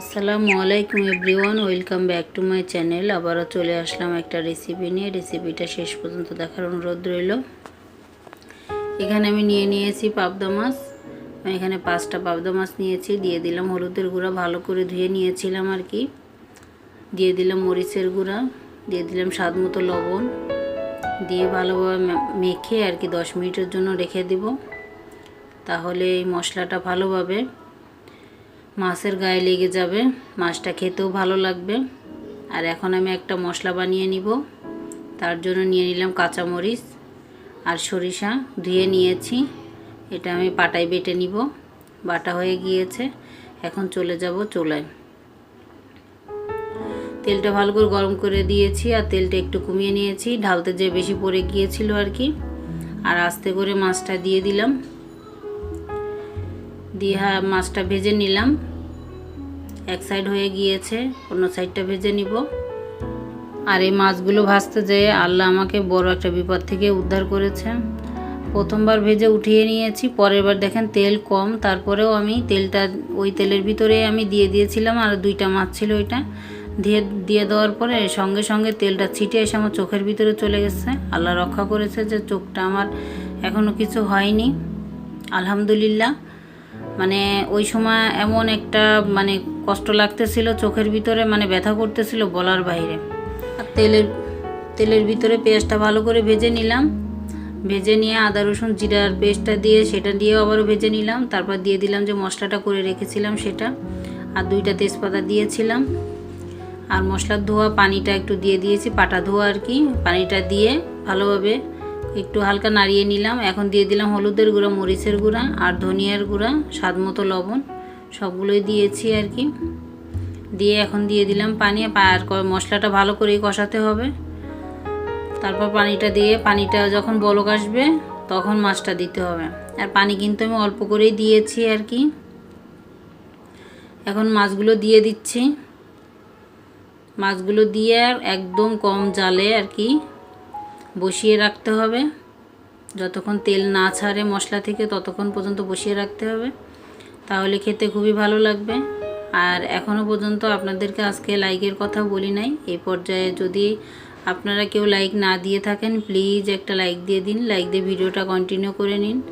আসসালামু আলাইকুম everyone, welcome back to my channel. আবারও চলে আসলাম একটা রেসিপি নিয়ে। রেসিপিটা শেষ পর্যন্ত দেখার অনুরোধ রইল। এখানে আমি নিয়ে নিয়েছি পাবদা মাছ। আমি এখানে পাঁচটা পাবদা মাছ নিয়েছি। দিয়ে দিলাম হলুদের গুঁড়া, ভালো করে ধুয়ে নিয়েছিলাম আর কি। দিয়ে দিলাম মরিচের গুঁড়া, দিয়ে দিলাম স্বাদ মতো লবণ। দিয়ে ভালোভাবে মেখে আর কি দশ মিনিটের জন্য রেখে দিব। তাহলে এই মশলাটা ভালোভাবে মাছের গায়ে লেগে যাবে, মাছটা খেতেও ভালো লাগবে। আর এখন আমি একটা মশলা বানিয়ে নিব, তার জন্য নিয়ে নিলাম কাঁচামরিচ আর সরিষা, ধুয়ে নিয়েছি। এটা আমি পাটায় বেটে নিব, বাটা হয়ে গিয়েছে, এখন চলে যাব চুলায়। তেলটা ভালো করে গরম করে দিয়েছি আর তেলটা একটু কমিয়ে নিয়েছি, ঢালতে যে বেশি পড়ে গিয়েছিল আর কি। আর আস্তে করে মাছটা দিয়ে দিলাম। দিয়ে মাছটা ভেজে নিলাম। এক সাইড হয়ে গিয়েছে, অন্য সাইডটা ভেজে নিব। আর এই মাছগুলো ভাজতে যেয়ে আল্লাহ আমাকে বড় একটা বিপদ থেকে উদ্ধার করেছে। প্রথমবার ভেজে উঠিয়ে নিয়েছি পরের বার দেখেন তেল কম। তারপরেও আমি তেলটা, ওই তেলের ভিতরে আমি দিয়ে দিয়েছিলাম, আর দুইটা মাছ ছিল ওইটা। দিয়ে দিয়ে দেওয়ার পরে সঙ্গে সঙ্গে তেলটা ছিটে এসে আমার চোখের ভিতরে চলে গেছে। আল্লাহ রক্ষা করেছে যে চোখটা আমার এখনও কিছু হয়নি। আলহামদুলিল্লাহ। মানে ওই সময় এমন একটা মানে কষ্ট লাগতেছিল চোখের ভিতরে মানে ব্যথা করতেছিল বলার বাইরে। আর তেলের তেলের ভিতরে পেঁয়াজটা ভালো করে ভেজে নিলাম। ভেজে নিয়ে আদা, রসুন, জিরার পেস্টটা দিয়ে সেটা দিয়েও আবারও ভেজে নিলাম। তারপর দিয়ে দিলাম যে মশলাটা করে রেখেছিলাম সেটা। আর দুইটা তেজপাতা দিয়েছিলাম। আর মশলার ধোয়া, পানিটা একটু দিয়ে দিয়েছি, পাটা ধোয়া আর কি। পানিটা দিয়ে ভালোভাবে একটু হালকা নাড়িয়ে নিলাম। এখন দিয়ে দিলাম হলুদের গুঁড়া, মরিচের গুঁড়া আর ধনিয়ার গুঁড়া স্বাদ মতো লবণ। সবগুলোই দিয়েছি আর কি। দিয়ে এখন দিয়ে দিলাম পানি। আর মশলাটা ভালো করেই কষাতে হবে। তারপর পানিটা দিয়ে, পানিটা যখন বলক আসবে তখন মাছটা দিতে হবে। আর পানি কিন্তু আমি অল্প করেই দিয়েছি আর কি। এখন মাছগুলো দিয়ে দিচ্ছি। মাছগুলো দিয়ে একদম কম জালে আর কি বসিয়ে রাখতে হবে। যতক্ষণ তেল না ছাড়ে মশলা থেকে ততক্ষণ পর্যন্ত বসিয়ে রাখতে হবে। তাহলে খেতে খুবই ভালো লাগবে। আর এখনও পর্যন্ত আপনাদেরকে আজকে লাইকের কথা বলি নাই। এই পর্যায়ে যদি আপনারা কেউ লাইক না দিয়ে থাকেন, প্লিজ একটা লাইক দিয়ে দিন। লাইক দিয়ে ভিডিওটা কন্টিনিউ করে নিন।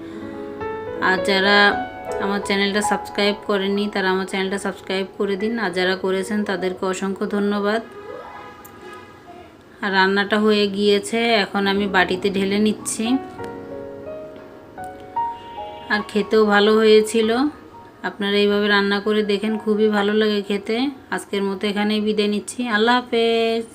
আর যারা আমার চ্যানেলটা সাবস্ক্রাইব করেননি, তারা আমার চ্যানেলটা সাবস্ক্রাইব করে দিন। আর যারা করেছেন, তাদেরকে অসংখ্য ধন্যবাদ। আর রান্নাটা হয়ে গিয়েছে। এখন আমি বাটিতে ঢেলে নিচ্ছি। আর খেতেও ভালো হয়েছিল। আপনারা এইভাবে রান্না করে দেখেন, খুবই ভালো লাগে খেতে। আজকের মতো এখানেই বিদায় নিচ্ছি। আল্লাহ হাফেজ।